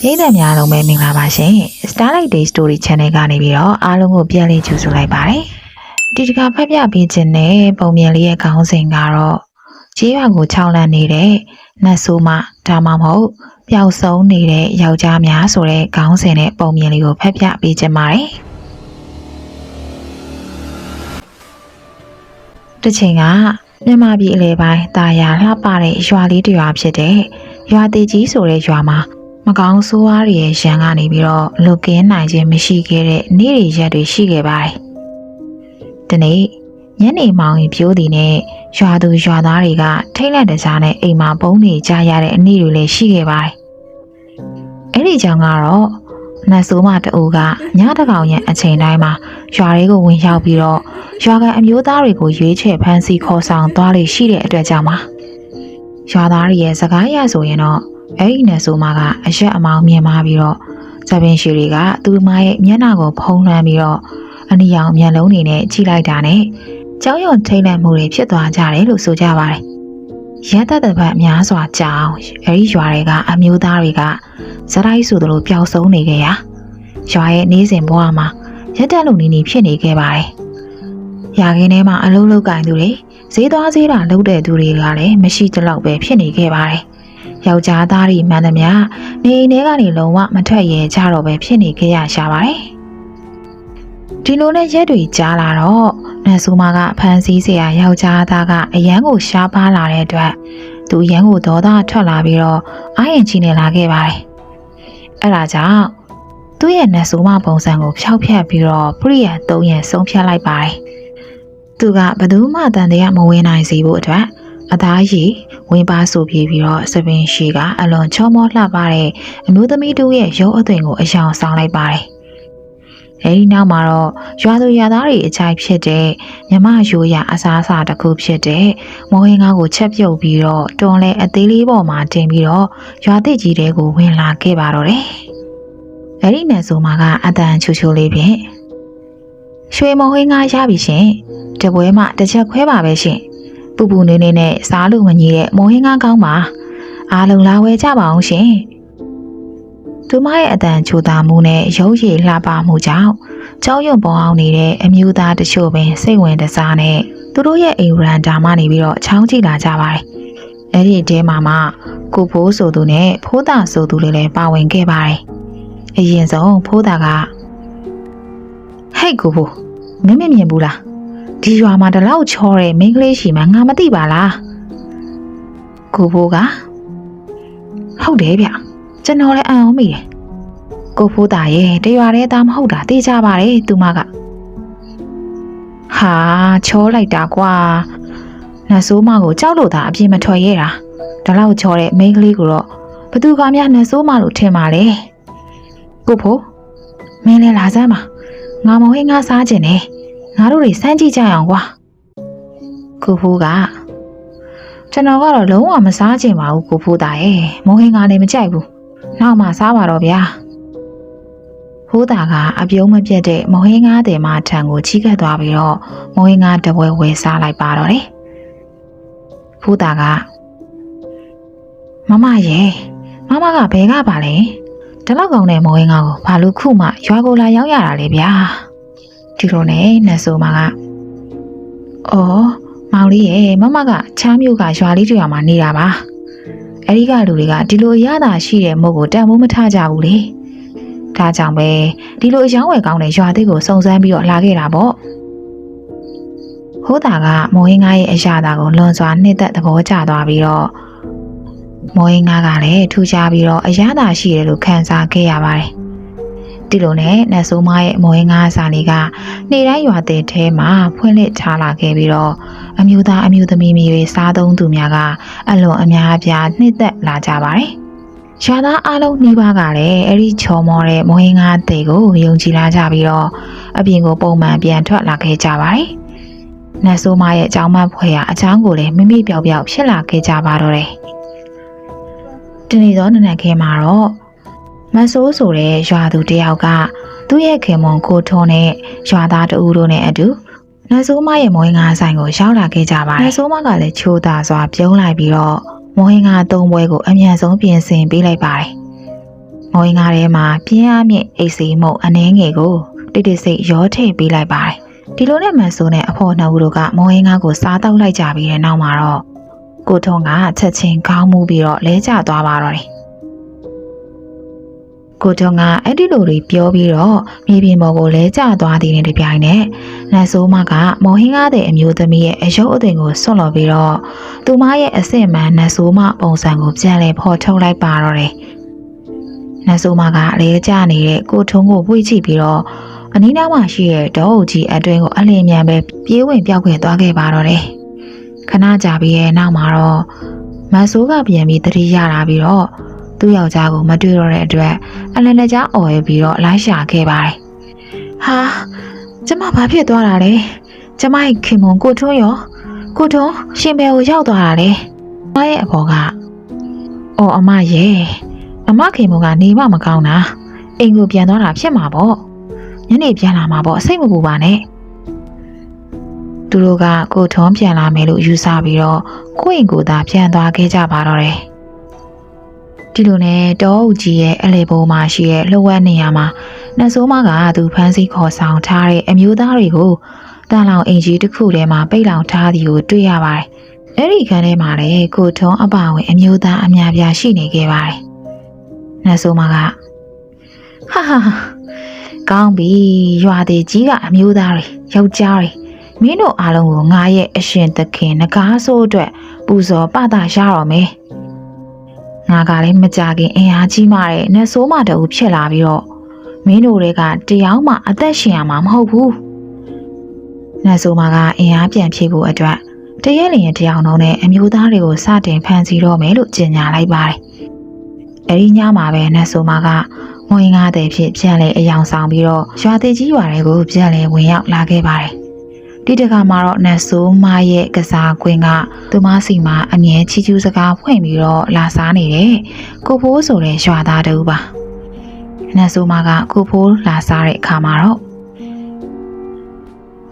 ပြည်သက်များလုံးပဲမင်္ဂလာပါရှင် Starlight Day Story Channel ကနေပြီးတော့အားလုံးကိုပြန်လည်ကြိုဆိုလိုက်ပါတယ်ဒီတစ်ခါဖတ်ပြပေးခြင်းနဲ့ပုံမြင်လေးရဲ့ခေါင်းစဉ်ကတော့ကြေးရွာကိုခြောက်လန့်နေတဲ့နတ်ဆိုးမဒါမှမဟုတ်ပျောက်ဆုံးနေတဲ့ယောက်ျားများဆိုတဲ့ခေါင်းစဉ်နဲ့ပုံမြင်လေးကိုဖတ်ပြပေးခြင်းပါတယ်တစ်ချိန်ကမြန်မာပြည်အလဲပိုင်းတာယာလှပတဲ့ရွာလေးတစ်ရွာဖြစ်တဲ့ရွာသေးကြီးဆိုတဲ့ရွာမှာ မကောင်းဆိုးဝါးတွေရဲ့ရန်ကနေပြီးတော့လွတ်ကင်းနိုင်ခြင်းမရှိခဲ့တဲ့နေ့တွေရက်တွေရှိခဲ့ပါတယ်။ဒီနေ့ညနေမောင်ရင်ပြိုးသည်နဲ့ရွာသူရွာသားတွေကထိတ်လန့်တကြားနဲ့အိမ်မှာပုံနေကြရတဲ့အနည်းတွေလည်းရှိခဲ့ပါတယ်။အဲ့ဒီကြောင့်ကတော့နတ်ဆိုးမတူကညတကောင်ရဲ့အချိန်တိုင်းမှာရွာတွေကိုဝင်ရောက်ပြီးတော့ရွာကအမျိုးသားတွေကိုရွေးချယ်ဖမ်းဆီးခေါ်ဆောင်သွားလေရှိတဲ့အတွက်ကြောင့်ပါ။ရွာသားတွေရဲ့စကားအရဆိုရင်တော့ အဲ့ဒီနယ်ဆိုမကအရက်အမောင်မြင်မာပြီးတော့ဇပင်ရှီတွေကသူမရဲ့မျက်နှာကိုဖုံးလွှမ်းပြီးတော့အနီရောင်မျက်လုံးတွေနဲ့ကြည့်လိုက်တာနဲ့ကြောက်ရွံ့ထိတ်လန့်မှုတွေဖြစ်သွားကြတယ်လို့ဆိုကြပါတယ်။ရက်သက်တဲ့ဘက်များစွာကြောင်အဲ့ဒီရွာတွေကအမျိုးသားတွေကဇတိုင်းဆိုသလိုပျောက်ဆုံးနေကြရာရွာရဲ့နေစဉ်ဘဝမှာရက်တက်လူနေနေဖြစ်နေခဲ့ပါတယ်။ရာခင်းထဲမှာအလုံးလောက်ကင်သူတွေဈေးသွားဈေးတာလုပ်တဲ့သူတွေကလည်းမရှိသလောက်ပဲဖြစ်နေခဲ့ပါတယ်။ ယောက်ျားသားတွေမှန်သမျှနေအိမ်ထဲကနေလုံးဝမထွက်ရဲကြတော့ပဲဖြစ်နေခဲ့ရရှာပါတယ်။ဒီလိုနဲ့ရက်တွေကြာလာတော့နတ်ဆူမကဖန်စည်းစရာယောက်ျားသားကအရန်ကိုရှားပါလာတဲ့အတွက်သူရန်ကိုဒေါသထွက်လာပြီးတော့အာရင်ချီနေလာခဲ့ပါတယ်။အဲဒါကြောင့်သူ့ရဲ့နတ်ဆိုးမပုံစံကိုဖျောက်ဖျက်ပြီးတော့ပရိယသုံးရန်ဆုံးဖြတ်လိုက်ပါတယ်။သူကဘသူမှတန်တရားမဝင်နိုင်စေဖို့အတွက် အသားရည်ဝင်ပါဆိုပြေးပြီးတော့စပင်ရှီကအလွန်ချောမောလှပတဲ့အမျိုးသမီးတို့ရဲ့ရုပ်အသွင်ကိုအယောင်ဆောင်လိုက်ပါတယ်။အဲဒီနောက်မှာတော့ရွာသူရွာသားတွေအကြိုက်ဖြစ်တဲ့မြမရိုးရအစားအစာတစ်ခုဖြစ်တဲ့မော်ဟင်းကားကိုချက်ပြုတ်ပြီးတော့တွန်လဲအသေးလေးပေါ်မှာတင်ပြီးတော့ရွာသစ်ကြီးတဲကိုဝင်လာခဲ့ပါတော့တယ်။အဲဒီနယ်ဆိုမှာကအတန်ချူချူလေးဖြင့်ရွှေမော်ဟင်းကားရပြီရှင်။တပွဲမှတစ်ချက်ခွဲပါပဲရှင်။ ပူပူနေနေနဲ့စားလို့မညီတဲ့မုံဟင်းကားကောင်းပါအားလုံးလာဝဲကြပါအောင်ရှင်သူမရဲ့အတန်ချိုတာမှုနဲ့ရုပ်ရည်လှပမှုကြောင့်ကြောက်ရွံ့ပေါ်အောင်နေတဲ့အမျိုးသားတချို့ပင်စိတ်ဝင်တစားနဲ့သူတို့ရဲ့အိမ်ရန်ဒါမှနေပြီးတော့ချောင်းကြည့်လာကြပါတယ်အဲ့ဒီတဲမှာမှကိုဖိုးဆိုသူနဲ့ဖိုးတာဆိုသူတွေလည်းပါဝင်ခဲ့ပါတယ်အရင်ဆုံးဖိုးတာကဟဲ့ကိုဖိုးမင်းမမြင်ဘူးလား ဒီရွာမှာဒီလောက်ချောတဲ့မိန်းကလေးရှိမှငါမသိပါလားကိုဖိုးကဟုတ်တယ်ဗျကျွန်တော်လည်းအံ့ဩမိတယ်ကိုဖိုးသားရဲ့တရွာတဲ့သားမဟုတ်တာသိကြပါတယ်သူမကဟာချောလိုက်တာကွာနတ်ဆိုးမကိုကြောက်လို့သာအပြင်းမထွက်ရဲတာဒီလောက်ချောတဲ့မိန်းကလေးကိုတော့ဘသူကများနတ်ဆိုးမလို့ထင်ပါလေကိုဖိုးမင်းလည်းလာစမ်းပါငါမဟင်းငါစားခြင်းနဲ့ ငါတို့တွေစမ်းကြည့်ကြရအောင်ကွာကိုဖိုးကကျွန်တော်ကတော့လုံးဝမစားချင်ပါဘူးကိုဖိုးသားရဲ့မိုးဟင်းကလည်းမကြိုက်ဘူးနောက်မှစားပါတော့ဗျာဖိုးသားကအပြုံးမပြတ်တဲ့မိုးဟင်းကားတယ်မထံကိုချီးကပ်သွားပြီးတော့မိုးဟင်းကားတပွဲဝယ်စားလိုက်ပါတော့တယ်ဖိုးသားကမမရဲ့မမကဘယ်ကပါလဲဒီလောက်ကောင်းတဲ့မိုးဟင်းကားကိုဘာလို့ခုမှရွာကိုလာရောက်ရတာလဲဗျာ ဒီလိုနဲ့နတ်ဆိုမကအော်မောင်လေးရဲ့မမကချားမျိုးကရွာလေးတရွာမှာနေတာပါအဲ့ဒီကလူတွေကဒီလိုရတာရှိတဲ့မုတ်ကိုတန်ဖိုးမထကြဘူးလေဒါကြောင့်ပဲဒီလိုအယောင်းဝယ်ကောင်းတဲ့ရွာသေးကိုစုံစမ်းပြီးတော့လာခဲ့တာပေါ့ဟိုးတာကမော်ဟင်းကားရဲ့အရာတာကိုလွန်စွာနှစ်သက်သဘောကျသွားပြီးတော့မော်ဟင်းကားကလည်းထူခြားပြီးတော့အရာတာရှိတယ်လို့ခံစားခဲ့ရပါတယ် ဒီလိုနဲ့နတ်ဆိုးမရဲ့မော်ဟင်းကားစာလေးကနေ့တိုင်းရွာတဲ့ထဲမှာဖွင့်လှစ်ထားလာခဲ့ပြီးတော့အမျိုးသားအမျိုးသမီးမျိုးတွေစားသုံးသူများကအလွန်အများအပြားနှစ်သက်လာကြပါတယ်။ရွာသားအလုံးနှီးပါးကလည်းအဲ့ဒီချော်မောတဲ့မွေးငါးတဲ့ကိုယုံကြည်လာကြပြီးတော့အပြင်ကိုပုံမှန်ပြန်ထွက်လာခဲ့ကြပါတယ်။နတ်ဆိုးမရဲ့အကြောင်းမဖွဲ့ရအချောင်းကိုလည်းမိမိပြောင်ပြောင်ဖြစ်လာခဲ့ကြပါတော့တယ်။ဒီနေ့တော့နနက်ခင်းမှာတော့ မဆိုးဆိုတဲ့ရွာသူတယောက်ကသူ့ရဲ့ခင်မွန်ကိုထုံးနဲ့ရွာသားတဦးတို့နဲ့အတူနတ်ဆိုးမရဲ့မွေးငါးဆိုင်ကိုရောက်လာခဲ့ကြပါတယ်။နတ်ဆိုးမကလည်းချိုးတာစွာပြုံးလိုက်ပြီးတော့မွေးငါးသုံးပွဲကိုအမြန်ဆုံးပြင်ဆင်ပေးလိုက်ပါတယ်။မော်ရင်ကားထဲမှာပြင်းအားမြင့်အိတ်စီမုံအနှဲငယ်ကိုတိတ်တိတ်ဆိတ်ရောထည့်ပေးလိုက်ပါတယ်ဒီလိုနဲ့မန်ဆိုးနဲ့အဖော်နှစ်ဦးတို့ကမော်ရင်ကားကိုစားတောက်လိုက်ကြပြီးတဲ့နောက်မှာတော့ကိုထုံးကချက်ချင်းခေါင်းမူပြီးတော့လဲကျသွားပါတော့တယ် ကိုထုံးကအဲ့ဒီလိုတွေပြောပြီးတော့မြေပြင်ပေါ်ကိုလဲကျသွားသည်နဲ့တပြိုင်နက်နတ်ဆိုးမကမော်ဟင်းကားတဲ့အမျိုးသမီးရဲ့အယုတ်အသွင်ကိုဆွတ်လော်ပြီးတော့သူမရဲ့အစ်စ်မှန်နတ်ဆိုးမပုံစံကိုပြန်လဲဖော်ထုတ်လိုက်ပါတော့တယ်နတ်ဆိုးမကလဲကျနေတဲ့ကိုထုံးကိုပွေ့ကြည့်ပြီးတော့အနီးနားမှာရှိတဲ့ဒေါအုပ်ကြီးအတွင်းကိုအလင်းမြန်ပဲပြေးဝင်ပြောက်ခွင့်သွားခဲ့ပါတော့တယ်ခဏကြာပြီးရဲ့နောက်မှာတော့မတ်ဆိုးကပြန်ပြီးတတိရလာပြီးတော့ သူ့ယောက်ျားကိုမတွေ့တော့တဲ့အတွက်အလင်းလက်ကြားអော်ရပြီးတော့လိုက်ရှာခဲ့ပါတယ်ဟာကျမဘာဖြစ်သွားတာလဲကျမရဲ့ခင်မွန်ကိုထွန်းရောကိုထွန်းရှင်ဘယ်ကိုရောက်သွားတာလဲမရဲ့အဖော်ကအော်အမရဲ့အမခင်မွန်ကနေမမကောင်းတာအိမ်ကိုပြန်သွားတာဖြစ်မှာပေါ့ညနေပြန်လာမှာပေါ့စိတ်မပူပါနဲ့သူတို့ကကိုထွန်းပြန်လာမယ်လို့ယူဆပြီးတော့ကိုယ့်အိမ်ကိုသာပြန်သွားခဲ့ကြပါတော့တယ် ဒီလိုနဲ့တောအုပ်ကြီးရဲ့အလေဘုံမှာရှိတဲ့လှဝက်နေရာမှာနတ်ဆိုးမကသူဖမ်းဆီးခေါ်ဆောင်ထားတဲ့အမျိုးသားတွေကိုတန်လောင်အင်ကြီးတစ်ခုထဲမှာပိတ်လောင်ထားသည်ကိုတွေ့ရပါတယ်။အဲ့ဒီခန်းထဲမှာလည်းကိုထုံးအပါဝင်အမျိုးသားအများပြားရှိနေခဲ့ပါတယ်။နတ်ဆိုးမကဟာဟာဟာကောင်းပြီရွာသေးကြီးကအမျိုးသားတွေယောက်ျားတွေမင်းတို့အားလုံးကိုငါရဲ့အရှင်သခင်ငကားဆိုးအတွက်ပူဇော်ပသရတော့မယ်။ ငါကလည်းမကြခင်အင်အားကြီးမှတဲ့နတ်ဆိုးမတူဖြစ်လာပြီးတော့မင်းတို့တွေကတရားမှအသက်ရှင်ရမှာမဟုတ်ဘူး။နတ်ဆိုးမကအင်အားပြန်ဖြည့်ဖို့အတွက်တရက်လျင်တရားလုံးနဲ့အမျိုးသားတွေကိုစတင်ဖန်ဆီးတော့မယ်လို့ကြေညာလိုက်ပါတယ်။အဲဒီညမှာပဲနတ်ဆိုးမကမွေးငါးတဲ့ဖြစ်ပြန်လေအယောင်ဆောင်ပြီးတော့ရွာသေးကြီးရွာတွေကိုပြန်လေဝင်ရောက်လာခဲ့ပါတယ်။ ဒီတခါမှာတော့နတ်ဆိုးမရဲ့ကစားကွင်းကသူမစီမှာအမြဲချီကျူးစကားဖွင့်ပြီးတော့လာစားနေတဲ့ကိုဖိုးဆိုတဲ့ရွာသားတူပါ။နတ်ဆိုးမကကိုဖိုးလာစားတဲ့အခါမှာတော့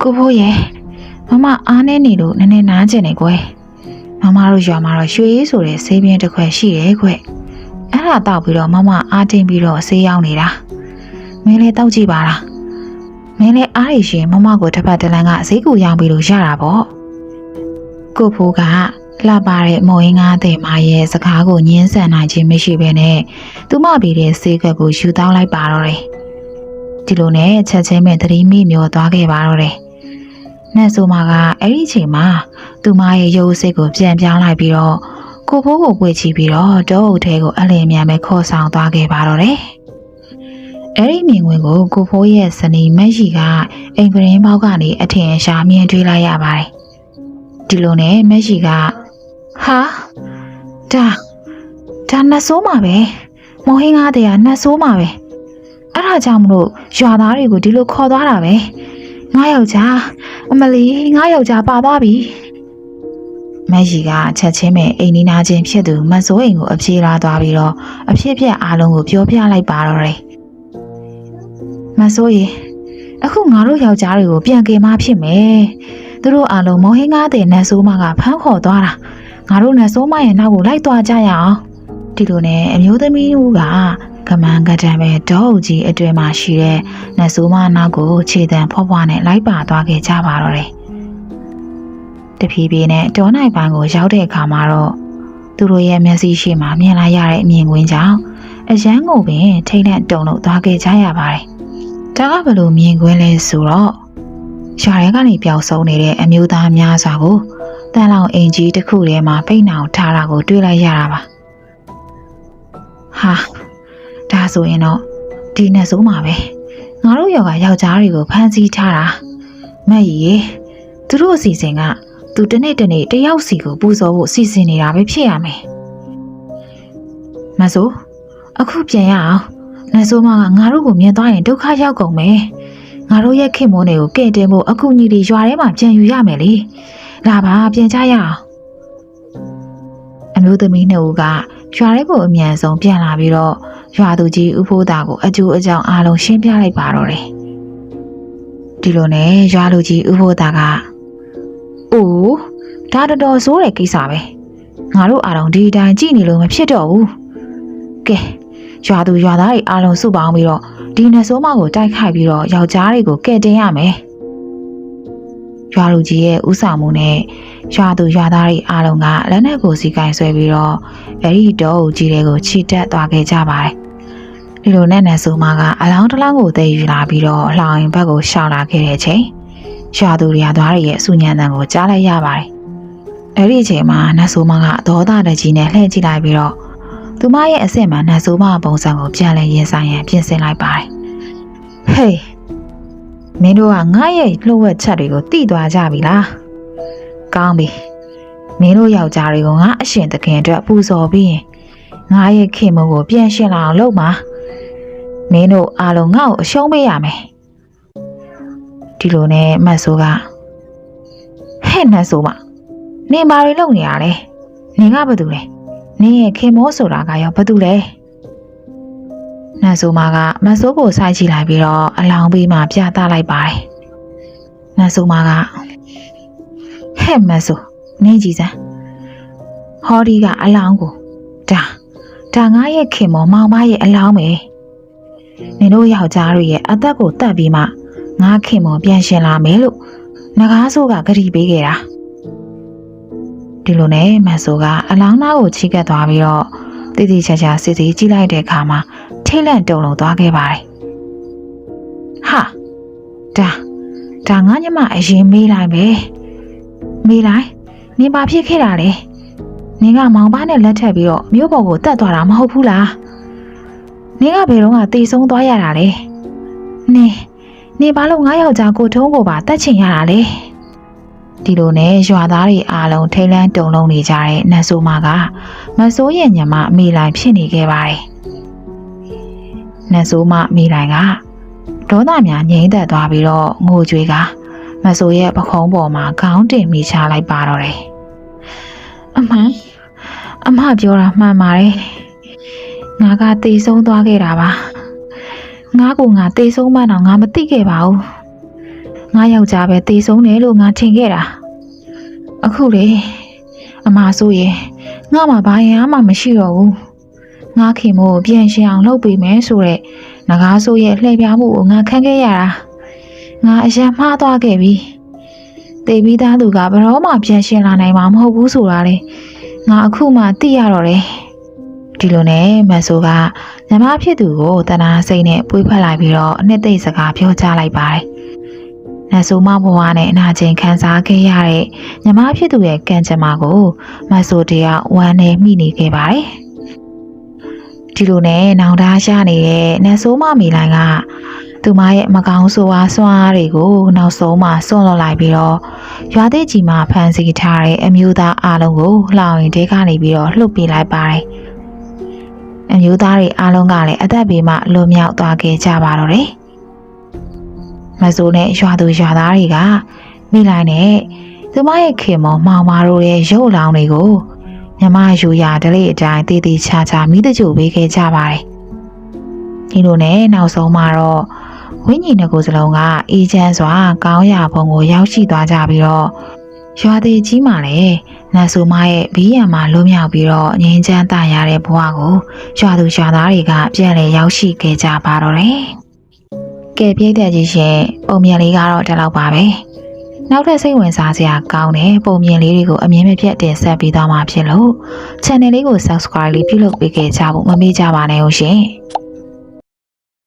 ကိုဖိုးရဲ့မမအားနေနေလို့နည်းနည်းနားကျင်နေကွယ်။မမတို့ရွာမှာတော့ရွှေရေးဆိုတဲ့ဆေးပြင်းတစ်ခွက်ရှိတယ်ကွ။အဲ့ဒါတောက်ပြီးတော့မမအားတင်ပြီးတော့ဆေးရောက်နေတာ။မင်းလည်းတောက်ကြည့်ပါလား။ မင်းလည်းအားရရှင်မမကိုတစ်ဖက်တစ်လမ်းကဈေးကူရောင်းပြီးလို့ရတာပေါ့။ကိုဖိုးကလှပတဲ့မော်ရင်းကားတဲ့မရဲ့စကားကိုညင်းဆန်နိုင်ခြင်းမရှိဘဲနဲ့သူမပြီးတဲ့ဆေးကပ်ကိုယူတောင်းလိုက်ပါတော့တယ်။ဒီလိုနဲ့ချက်ချင်းမဲ့သတိမိမျောသွားခဲ့ပါတော့တယ်။နတ်ဆိုမကအဲ့ဒီအချိန်မှာသူမရဲ့ရုပ်စိတ်ကိုပြန်ပြောင်းလိုက်ပြီးတော့ကိုဖိုးကိုပွေချပြီးတော့တောအုပ်ထဲကိုအလင်းမြန်ပဲခေါ်ဆောင်သွားခဲ့ပါတော့တယ်။ အဲ့ဒီမြင်ကွင်းကိုကိုဖိုးရဲ့ဇနီးမက်ရှိကအိမ်ပရင်းပေါက်ကနေအထင်ရှာမြင်တွေ့လိုက်ရပါတယ်။ဒီလိုနဲ့မက်ရှိကဟာဒါဒါနှဆိုးမှာပဲမော်ဟင်းကားတဲ့ကနှဆိုးမှာပဲအဲ့ဒါကြောင့်မလို့ရွာသားတွေကိုဒီလိုခေါ်သွားတာပဲငါယောက်ျားအမလီငါယောက်ျားပါသွားပြီမက်ရှိကချက်ချင်းပဲအိမ်နီးနာချင်းဖြစ်သူမတ်ဆိုးအိမ်ကိုအပြေးလာသွားပြီးတော့အဖြစ်အပျက်အားလုံးကိုပြောပြလိုက်ပါတော့တယ် မတ်ဆိုးရေအခုငါတို့ယောက်ျားတွေကိုပြန်ကယ်မဖြစ်မယ်သူတို့အားလုံးမော်ဟင်းကားတဲ့နတ်ဆိုးမကဖမ်းခေါ်သွားတာငါတို့နဲ့စိုးမရဲ့နောက်ကိုလိုက်သွားကြရအောင်ဒီလိုနဲ့အမျိုးသမီးတို့ကကမန်ကတံပဲဒေါအုပ်ကြီးအတွင်မှာရှိတဲ့နတ်ဆိုးမနောက်ကိုခြေတံဖွားဖွားနဲ့လိုက်ပါသွားခဲ့ကြပါတော့တယ်တဖြည်းဖြည်းနဲ့ဒေါနိုင်ပန်းကိုရောက်တဲ့အခါမှာတော့သူတို့ရဲ့မျက်စိရှိမှမြင်လာရတဲ့အမြင်ကွင်းကြောင့်အရန်ကိုပင်ထိတ်လန့်တုန်လို့သွားခဲ့ကြရပါတယ် ဒါကဘလို့မြင်ကွင်းလဲဆိုတော့ရှားရဲကနေပျောက်ဆုံးနေတဲ့အမျိုးသားများစွာကိုတန်လောင်အင်ကြီးတစ်ခုထဲမှာပိတ်နှောင်ထားတာကိုတွေ့လိုက်ရတာပါဟာဒါဆိုရင်တော့ဒီနဲ့ဆိုမှာပဲငါတို့ယောက်ကယောက်ျားတွေကိုဖမ်းဆီးထားတာမက်ကြီးရေသူတို့အစီအစဉ်ကသူတစ်နေ့တစ်နေ့တယောက်စီကိုပူဇော်ဖို့စီစဉ်နေတာပဲဖြစ်ရမယ်မဆိုးအခုပြန်ရအောင် နတ်ဆိုးမကငါတို့ကိုမြင်သွားရင်ဒုက္ခရောက်ကုန်မယ်ငါတို့ရဲ့ခင်မိုးတွေကိုကဲ့တင်ဖို့အခုညီတွေရွာထဲမှာပြန်ယူရမယ်လေလာပါပြန်ကြရအောင်အမျိုးသမီးနှစ်ဦးကရွာထဲကိုအမြန်ဆုံးပြန်လာပြီးတော့ရွာသူကြီးဥဖိုးသားကိုအကျိုးအကြောင်းအားလုံးရှင်းပြလိုက်ပါတော့တယ်ဒီလိုနဲ့ရွာလူကြီးဥဖိုးသားကအိုးဒါတော်တော်ဆိုးတဲ့ကိစ္စပဲငါတို့အားလုံးဒီတိုင်းကြည့်နေလို့မဖြစ်တော့ဘူးကဲ ရွာသူရွာသားတွေအားလုံးစုပေါင်းပြီးတော့ဒီနတ်ဆိုးမကိုတိုက်ခိုက်ပြီးတော့ယောက်ျားတွေကိုကယ်တင်ရမယ်ရွာလူကြီးရဲ့ဥဆောင်မှုနဲ့ရွာသူရွာသားတွေအားလုံးကလက်နက်ကိုစီကင်ဆွဲပြီးတော့အဲ့ဒီတောအုပ်ကြီးတွေကိုခြိတက်သွားခဲ့ကြပါတယ်ဒီလိုနဲ့နတ်ဆိုးမကအလောင်းတစ်လောင်းကိုသိမ်းယူလာပြီးတော့လှောင်ရင်ဘက်ကိုရှောင်လာခဲ့တဲ့အချိန်ရွာသူရွာသားတွေရဲ့အဆူညံတန်ကိုကြားလိုက်ရပါတယ်အဲ့ဒီအချိန်မှာနတ်ဆိုးမကဒေါသတကြီးနဲ့လှည့်ကြည့်လိုက်ပြီးတော့ သူမရဲ့အစ်စ်မှနတ်ဆိုးမပုံစံကိုပြန်လဲရင်ဆိုင်ရန်ပြင်ဆင်လိုက်ပါတယ်။ဟေးမင်းတို့ကငါရဲ့လှုပ်ဝက်ချက်တွေကိုတိသွားကြပြီလား။ကောင်းပြီ။မင်းတို့ယောက်ျားတွေကိုငါအရှင်သခင်အတွက်ပူဇော်ပြီးရင်ငါရဲ့ခင်မကိုပြန်ရှင်းလာအောင်လုပ်ပါ။မင်းတို့အားလုံးငါ့ကိုအရှုံးပေးရမယ်။ဒီလိုနဲ့မတ်ဆိုးကဟဲ့နတ်ဆိုးမနေမာတွေလုပ်နေရလဲ။နေကဘာတူလဲ။ နင်းရဲ့ခင်မောဆိုတာကရောဘာတူလဲနတ်ဆိုးမကမတ်ဆိုးကိုစိုက်ကြည့်လိုက်ပြီးတော့အလောင်းပေးမှပြသလိုက်ပါတယ်နတ်ဆိုးမကဟဲ့မတ်ဆိုးနင်းကြည့်စမ်းဟောဒီကအလောင်းကိုဒါဒါငါရဲ့ခင်မောမောင်မရဲ့အလောင်းပဲနင်တို့ယောက်ျားတွေရဲ့အသက်ကိုတတ်ပြီးမှငါခင်မောပြန်ရှင်လာမယ်လို့ငကားဆိုးကဂရီပေးခဲ့တာ ဒီလိုနဲ့မတ်ဆိုကအလောင်းသားကိုချိကပ်သွားပြီးတော့တည်တည်ချာချာစစ်စစ်ကြည့်လိုက်တဲ့အခါမှာထိတ်လန့်တုန်လုံသွားခဲ့ပါတယ်။ဟာဒါဒါငါညမအရင်မေးလိုက်ပဲမေးလိုက်နင်ဘာဖြစ်ခဲ့တာလဲနင်ကမောင်ပါနဲ့လက်ထပ်ပြီးတော့မြို့ပေါ်ကိုတက်သွားတာမဟုတ်ဘူးလားနင်ကဘယ်တော့ကတေဆုံးသွားရတာလဲနင်နင်ဘာလို့ငါယောက်ျားကိုထုံးကိုပါတက်ချင်ရတာလဲ ဒီလိုနဲ့ရွာသားတွေအားလုံးထိတ်လန့်တုန်လှုပ်နေကြတဲ့နတ်ဆိုးမကမဆိုးရဲ့ညမအမိလိုက်ဖြစ်နေခဲ့ပါတယ်။နတ်ဆိုးမအမိလိုက်ကဒေါသများငြိမ့်သက်သွားပြီးတော့ငိုကြွေးကမဆိုးရဲ့ပခုံးပေါ်မှာခေါင်းတင်မိချလိုက်ပါတော့တယ်။အမှန်အမပြောတာမှန်ပါတယ်။ငါကတေဆုံးသွားခဲ့တာပါ။ငါကငါတေဆုံးမှတော့ငါမသိခဲ့ပါဘူး။ ငါယောက်ျားပဲတေဆုံးတယ်လို့ငါထင်ခဲ့တာအခုလေအမဆိုရင်ငါမှဘာရင်မှမရှိတော့ဘူးငါခင်မို့ပြန်ရှင်းအောင်လုပ်ပေးမယ်ဆိုတော့ငကားဆိုရဲ့လှည့်ပြားမှုကိုငါခံခဲ့ရတာငါအရင်မှားသွားခဲ့ပြီတေပြီးသားသူကဘယ်တော့မှပြန်ရှင်းလာနိုင်မှာမဟုတ်ဘူးဆိုတာလေငါအခုမှသိရတော့တယ်ဒီလိုနဲ့မတ်ဆိုကညီမဖြစ်သူကိုတနာစိတ်နဲ့ပွေးဖက်လိုက်ပြီးတော့အနှစ်သိမ့်စကားပြောချလိုက်ပါတယ် နတ်ဆိုးမဘဝနဲ့အနာကျင်ခံစားခဲ့ရတဲ့ညီမဖြစ်သူရဲ့ကံကြမ္မာကိုမတ်ဆိုတရားဝမ်းနဲ့မိနေခဲ့ပါတယ်။ဒီလိုနဲ့နောင်တရနေတဲ့နတ်ဆိုးမမိလိုင်းကသူမရဲ့မကောင်းဆိုးအားဆွမ်းအားတွေကိုနောက်ဆုံးမှစွန့်လွတ်လိုက်ပြီးတော့ရွာသေးကြီးမှာဖန်ဆီးထားတဲ့အမျိုးသားအလုံးကိုလှောင်ရင်တဲကနေပြီးတော့လှုပ်ပေးလိုက်ပါတယ်။အမျိုးသားတွေအလုံးကလည်းအသက်ဘေးမှလွတ်မြောက်သွားခဲ့ကြပါတော့တယ်။ မဆိုးနဲ့ရွာသူရွာသားတွေကမိလိုက်နဲ့သူမရဲ့ခင်မောမောင်မာတို့ရဲ့ရုပ်အလောင်းတွေကိုမြမယူရဒလေးအတိုင်းတည်တည်ချာချာမိတကြိုပေးခဲ့ကြပါတယ်။ဒီလိုနဲ့နောက်ဆုံးမှာတော့ဝင်းကြီးနှစ်ကိုယ်စလုံးကအေးချမ်းစွာ ကောင်းရာဘုံကိုရောက်ရှိသွားကြပြီးတော့ရွာသေးကြီးမှလည်းနတ်ဆိုမရဲ့ဘေးရန်မှာလွတ်မြောက်ပြီးတော့ငြိမ်းချမ်းသာရတဲ့ဘဝကိုရွာသူရွာသားတွေကပြန်လည်ရောက်ရှိခဲ့ကြပါတော့တယ်။ ကဲပြည့်တဲ့ကြီးရှင်ပုံမြင်လေးကတော့ဒီလောက်ပါပဲနောက်ထပ်စိတ်ဝင်စားစရာကောင်းတဲ့ပုံမြင်လေးတွေကိုအမြင်မပြတ်တင်ဆက်ပေးသွားမှာဖြစ်လို့ channel လေးကို subscribe လေးပြုလုပ်ပေးခဲ့ကြဖို့မမေ့ကြပါနဲ့ဟုတ်ရှင်